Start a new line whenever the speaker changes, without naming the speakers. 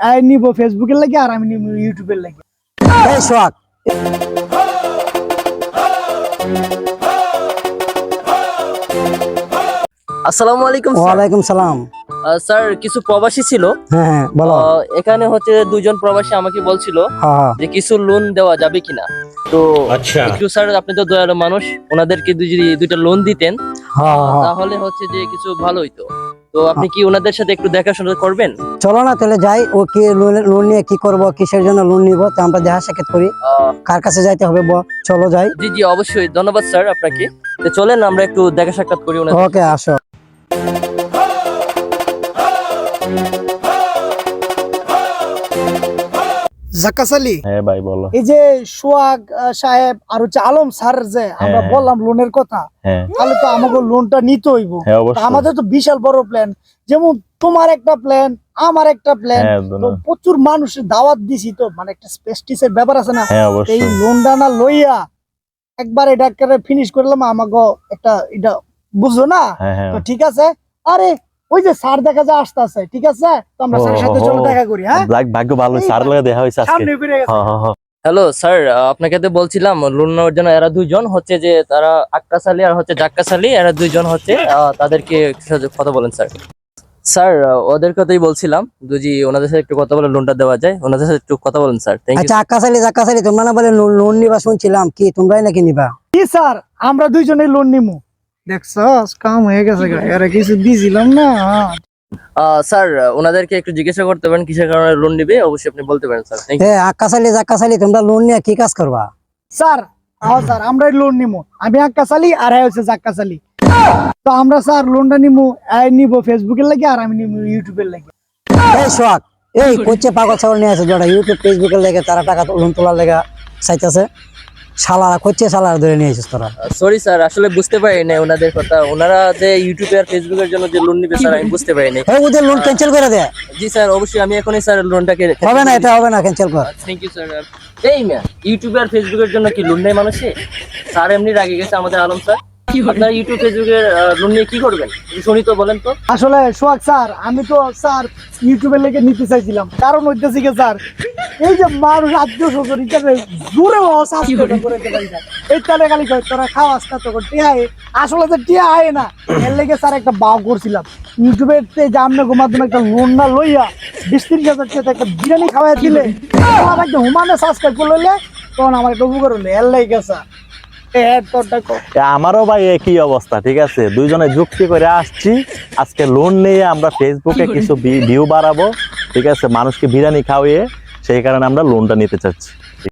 নিব ফেসবুকের লাগে আর আমি নিব ইউটিউবের লাগে।
আসসালামু আলাইকুম
ওয়ালাইকুম সালাম।
স্যার কিছু প্রবাসী ছিল।
হ্যাঁ হ্যাঁ বলো।
এখানে হচ্ছে দুজন প্রবাসী আমাকে বলছিল
হ্যাঁ হ্যাঁ।
যে কিছু লোন দেওয়া যাবে কিনা। তো
আচ্ছা।
একটু স্যার আপনি তো দয়ালু মানুষ ওনাদেরকে দুই- যদি দুইটা লোন দিতেন তাহলে হচ্ছে যে কিছু ভালো হইতো। তো আপনি কি ওনাদের সাথে একটু দেখাশোনা করবেন?
চলো না তাহলে যাই ও কি লোন নিয়ে কি করব কিসের জন্য লোন নিব তা আমরা দেখা সাক্ষাৎ করি। কার কাছে যাইতে হবে চলো যাই।
জি জি অবশ্যই। ধন্যবাদ স্যার আপনাকে। তো চলেন আমরা একটু দেখা সাক্ষাৎ করি ওনাদের
ওকে আসো।
জাকাস আলী?
হ্যাঁ ভাই বলো।
এই যে সোহাগ সাহেব আর হচ্ছে আলম স্যার যে আমরা
হ্যাঁ।
বললাম লোনের কথা
হ্যাঁ।
তাহলে তো আমাকে লোনটা নিতে হইব।
হ্যাঁ
আমাদের তো বিশাল বড় প্ল্যান যেমন তোমার একটা প্ল্যান আমার একটা প্ল্যান
হ্যাঁ
প্রচুর মানুষ দাওয়াত দিছি তো মানে একটা স্পেস্টিসের ব্যাপার আছে না
হ্যাঁ
এই লোনটা না লইয়া একবার এটা ফিনিশ করলাম আমাকে একটা এটা বুঝছ না?
হ্যাঁ হ্যাঁ।
তো ঠিক আছে। আরে ওই যে স্যার দেখা যায় আসতে আছে ঠিক আছে? তো আমরা স্যারের সাথে চলো দেখা করি হ্যাঁ?
ব্ল্যাক ভাগ্য ভালো স্যার লাগে দেখা হয়েছে আজকে।
সামনে ফিরে গেছে।
হ্যাঁ হ্যাঁ হ্যাঁ।
হ্যালো স্যার আপনাকে তো বলছিলাম লোন নেওয়ার জন্য এরা দুইজন হচ্ছে যে তারা আক্কাস আলী আর হচ্ছে জাক্কাস আলী এরা দুইজন হচ্ছে আহ, তাদেরকে কথা বলেন স্যার। স্যার ওদের কথাই বলছিলাম যদি ওনাদের সাথে একটু কথা বলে লোনটা দেওয়া যায় ওনাদের সাথে একটু কথা বলেন স্যার। থ্যাংক ইউ
আচ্ছা আলী আলী তোমরা না বলে লোন নিবা শুনছিলাম কি তোমরাই নাকি নিবা?
কি স্যার আমরা দুইজনে লোন নিমু দেখছস কাম হয়ে গেছে গা। এরা কিছু দিছিলাম না।
স্যার ওনাদেরকে একটু জিজ্ঞাসা করতে পারেন কিসের কারণে লোন নিবে? অবশ্যই আপনি বলতে পারেন স্যার। থ্যাংক
এ আকাশ আলী তোমরা লোন নিয়ে কি কাজ করবা?
স্যার হ্যাঁ স্যার আমরা লোন নিমু। আমি আক্কাস আলী আর হ্যাঁ হচ্ছে জাক্কাস আলী তো আমরা স্যার লোনটা নিমু এই নিব ফেসবুকের লাগে আর আমি নিব ইউটিউবের লাগে।
এই এই কোচে পাগল ছাগল নিয়ে আছে যেটা ইউটিউব ফেসবুকের লেগে তারা টাকা লোন তোলার লেগে চাইতেছে। শালারা কোচে শালারা ধরে নিয়ে এসেছিস তোরা?
সরি স্যার আসলে বুঝতে পারি না ওনাদের কথা। ওনারা যে ইউটিউবে আর ফেসবুকের জন্য যে লোন নিবে স্যার আমি বুঝতে পারিনি।
এই ওদের লোন ক্যান্সেল করে দে।
জি স্যার অবশ্যই আমি এখনই স্যার লোনটাকে
হবে না এটা হবে না ক্যান্সেল কর।
থ্যাংক ইউ স্যার এই ম্যাম ইউটিউবে আর ফেসবুকের জন্য কি লোন নেই মানুষে? স্যার এমনি রাগে গেছে আমাদের আলম স্যার আপনার ইউটিউব ফেসবুকের লোন নিয়ে কি করবেন? শুনি তো বলেন তো।
আসলে সোহাগ স্যার আমি তো স্যার ইউটিউবের লেগে নিতে চাইছিলাম। কারণ হইতেছে স্যার এই যে মানুষ আত্মীয় স্বজন হিসাবে জোরে করে। এই তালে খালি কয় তোরা খাওয়া আস্তে তো টিয়া আসলে তো টিয়া আয় না। এর লেগে স্যার একটা বাউ করছিলাম। ইউটিউবের তে যে আমনে মাধ্যমে একটা লোন না লইয়া বিশ তিরিশ হাজার টাকা একটা বিরিয়ানি খাওয়াই দিলে আমার একটা হুমানে সাবস্ক্রাইব করে লইলে তখন আমার একটা উপকার হলো। এর লেগে স্যার।
আমারও ভাই একই অবস্থা ঠিক আছে? দুইজনে যুক্তি করে আসছি আজকে লোন নিয়ে আমরা ফেসবুকে কিছু ভিউ বাড়াবো ঠিক আছে? মানুষকে বিরিয়ানি খাওয়িয়ে সেই কারণে আমরা লোনটা নিতে চাচ্ছি।